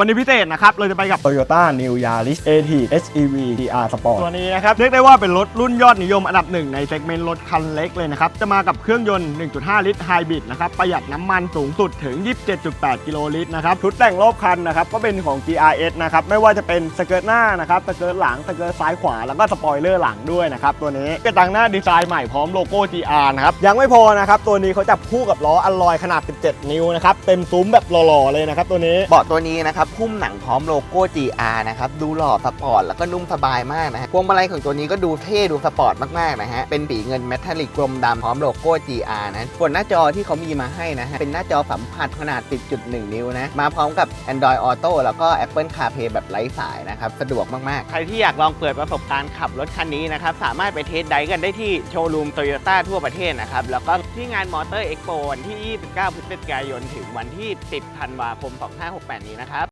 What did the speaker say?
วันนี้พิเศษนะครับ เราจะไปกับ Toyota New Yaris AT HEV TR Sport ตัวนี้นะครับ เรียกได้ว่าเป็นรถรุ่นยอดนิยมอันดับหนึ่งในเซกเมนต์รถคันเล็กเลยนะครับ จะมากับเครื่องยนต์ 1.5 ลิตรไฮบริดนะครับ ประหยัดน้ำมันสูงสุดถึง 27.8 กิโลลิตรนะครับชุดแต่งรอบคันนะครับ ก็เป็นของ GRS นะครับ ไม่ว่าจะเป็นสเกิร์ตหน้านะครับสเกิร์ตหลังสเกิร์ตซ้ายขวาแล้วก็สปอยเลอร์หลังด้วยนะครับตัวนี้กระจังหน้าดีไซน์ใหม่พร้อมโลโก้ GR นะครับยังไม่พอนะครับตัวนี้เขาจับคู่กับล้ออัลลอยขนาด 17 นิ้วนะครับเต็มซุ้มแบบหล่อๆเลยนะครับตัวนี้เบาะตัวนี้นะครับหุ้มหนังพร้อมโลโก้ GR นะครับดูหล่อสปอร์ตแล้วก็นุ่มสบายมากนะฮะพวงมาลัยของตัวนี้ก็ดูเท่ดูสปอร์ตมากๆนะฮะเป็นสีเงินเมทัลลิกกลมดำพร้อมโลโก้ GR นะส่วนหน้าจอที่เขามีมาให้นะฮะเป็นหน้าจอสัมผัสขนาด 10.1 นิ้วนะมาพร้อมกับ Android Auto แล้วก็ Apple CarPlay แบบไร้สายนะครับสะดวกมากๆ ใครที่อยากลองเปิดประสบการณ์ขับรถคันนี้นะครับสามารถไปเทสไดร์กันได้ที่โชว์รูมโตโยต้าทั่วประเทศนะครับแล้วก็ที่งานมอเตอร์เอ็กโปวันที่ 29 พฤศจิกายน ถึงวันที่ 10 ธันวาคม 2568 นี้นะครับ